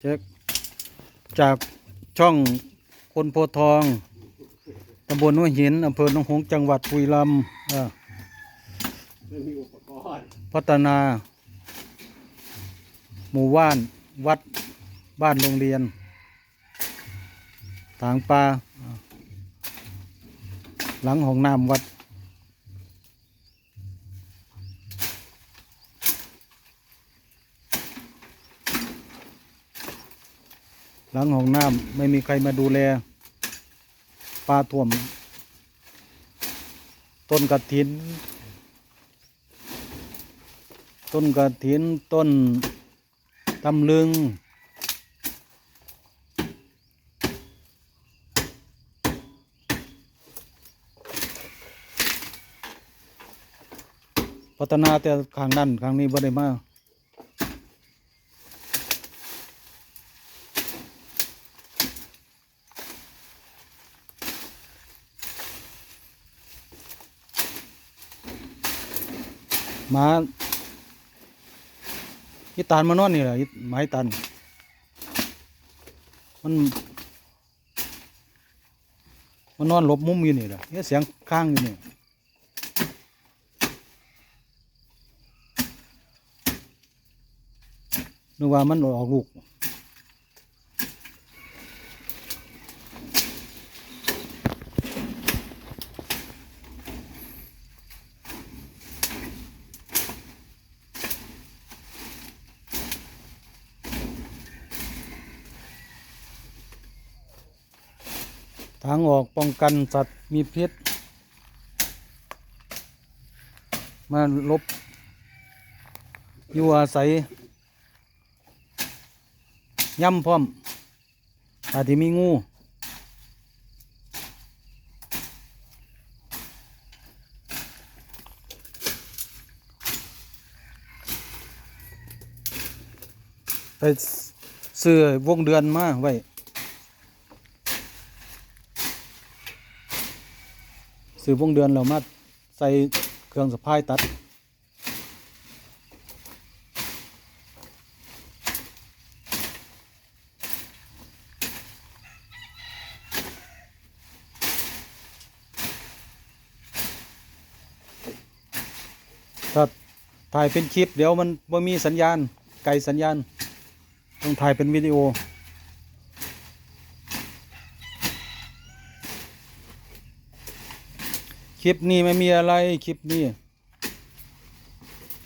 เช็คจากช่องคนโพทองตำบลหัวหินอำเภอหนองหงส์จังหวัดบุรีรัมย์อ่าไม่มีอุปกรณ์พัฒนา หมู่บ้านวัดบ้านโรงเรียนทางปลาอ่าหลังห้องน้ำวัด หลังห้องน้ำไม่มีใครมาดูแลปลาท่วม ต้นกระถิน ต้นกระถินต้นตำลึง พัฒนาแต่ข้างนั้นข้างนี้บ่ได้มา มาอีตานมานอนนี่แหละไม้ตัน มันมันนอนหลบมุมอยู่นี่แหละเนี่ยเสียงข้างอยู่นี่นึกว่ามันออกลูก ทางออกป้องกันสัตว์มีพิษ มาลบอยู่อาศัยย่ำพร้อมอาจจะมีงูไปซื้อวงเดือนมาไว้ ซื้อวงเดือนเรามาใส่เครื่องสะพายตัด ถ้าถ่ายเป็นคลิปเดี๋ยวมันไม่มีสัญญาณ ไกลสัญญาณ ต้องถ่ายเป็นวิดีโอ ลิปนี้ไม่มีอะไรคลิปนี้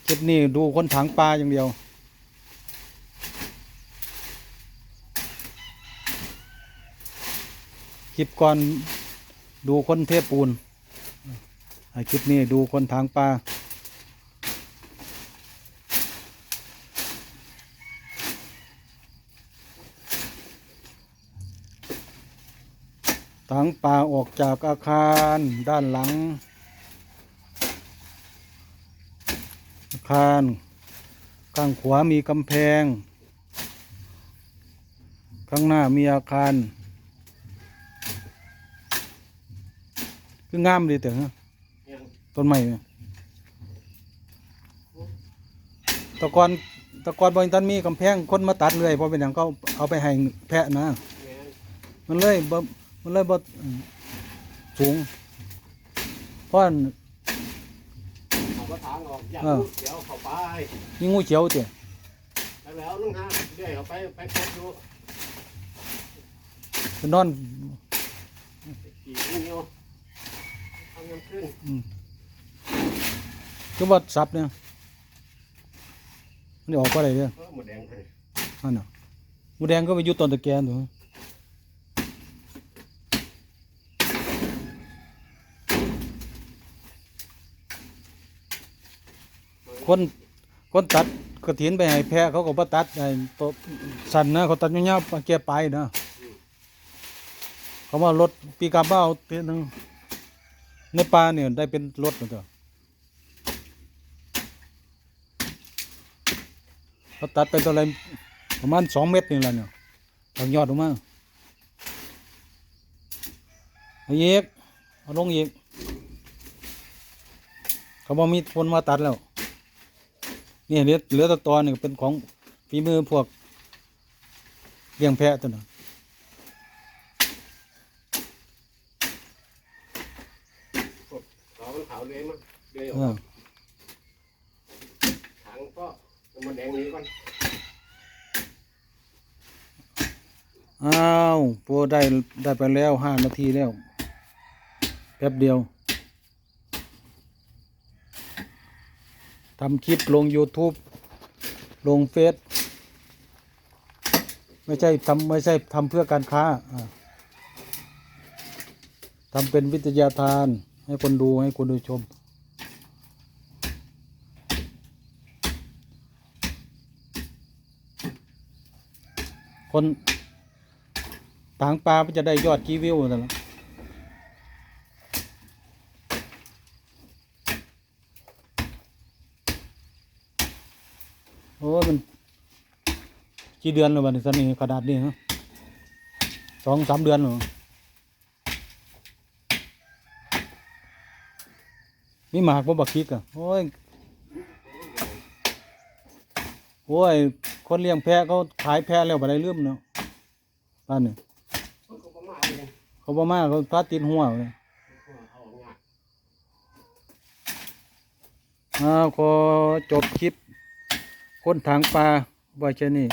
คลิปนี้ดูคนถังปลาอย่างเดียว คลิปก่อนดูคนเทพปูนอ่าคลิปนี้ดูคนถังปลา ถังปลาออกจากอาคารด้านหลัง อาคาร ข้างขวามีกำแพง ข้างหน้ามีอาคาร คืองามดีแต่ฮะต้นไม้เนี่ยตะกอนตะกอนบางตันมีกำแพงคนมาตัดเลยเพราะเป็นอย่างเขาเอาไปให้แพะนะ มันเลยบ่ มันเลยบ่อืมสูงเพราะอันเขาก็ทางออกอยากเออพูดเดี๋ยวเขาไปมีงูเขียวเจ้แล้วแล้วลุงฮะเดี๋ยวเขาไปไปพบดูมันนอนขี่นี่เนาะทำยังขึ้นคือว่าสับเนี่ยมันออกก็ได้เนี่ยเออหมดแดงเลยนั่นน่ะหมูแดงก็ไปอยู่ต้นตะแกรงถูก คนคนตัดกระถินไปให้แพะเขาก็บ่ตัดไอ้ตัวสันนะเขาตัดยาวๆมาแก้ปลายนะเขาว่ารถปีกาบ้าเอาเทนึงในป่าเนี่ยได้เป็นรถนะเถอะเขาตัดไปตัวอะไรประมาณสองเมตรนี่แหละเนี่ยทางยอดออกมาเอาอีกเอาลงอีกเขาบอกมีคนมาตัดแล้ว นี่เหลือเหลือแตะตอนนี่เป็นของฝีมือพวกเลี้ยงแพะตัวน่ะเขามันขาวเลยมั้งเลยเออถังก็มันแดงนี้ก่อนอ้าวโปรได้ได้ไปแล้วห้านาทีแล้วแป๊บเดียว ทำคลิปลง YouTube ลงเฟซไม่ใช่ทำไม่ใช่ทำเพื่อการค้าทำเป็นวิทยาทาน ให้คนดูให้คนดูชม คนต่างปลามันจะได้ยอดกี่วิวนั่นแหละ โอ้ยมันกี่เดือนแล้ววันนี้สันนี่ขนาดนี้ฮะสองสามเดือนเหรอมีหมากบ่บักคิกอะโอ้ยโอ้ยคนเลี้ยงแพะเขาขายแพะแล้วบ่ได้ลืมเนาะบ้านนี่มันก็ประมาณนี้เขาบ่มาเขาพาติดหัวเลยเอาออกงานอ้าวขอจบคลิป คนทางปลาไว้แค่นี้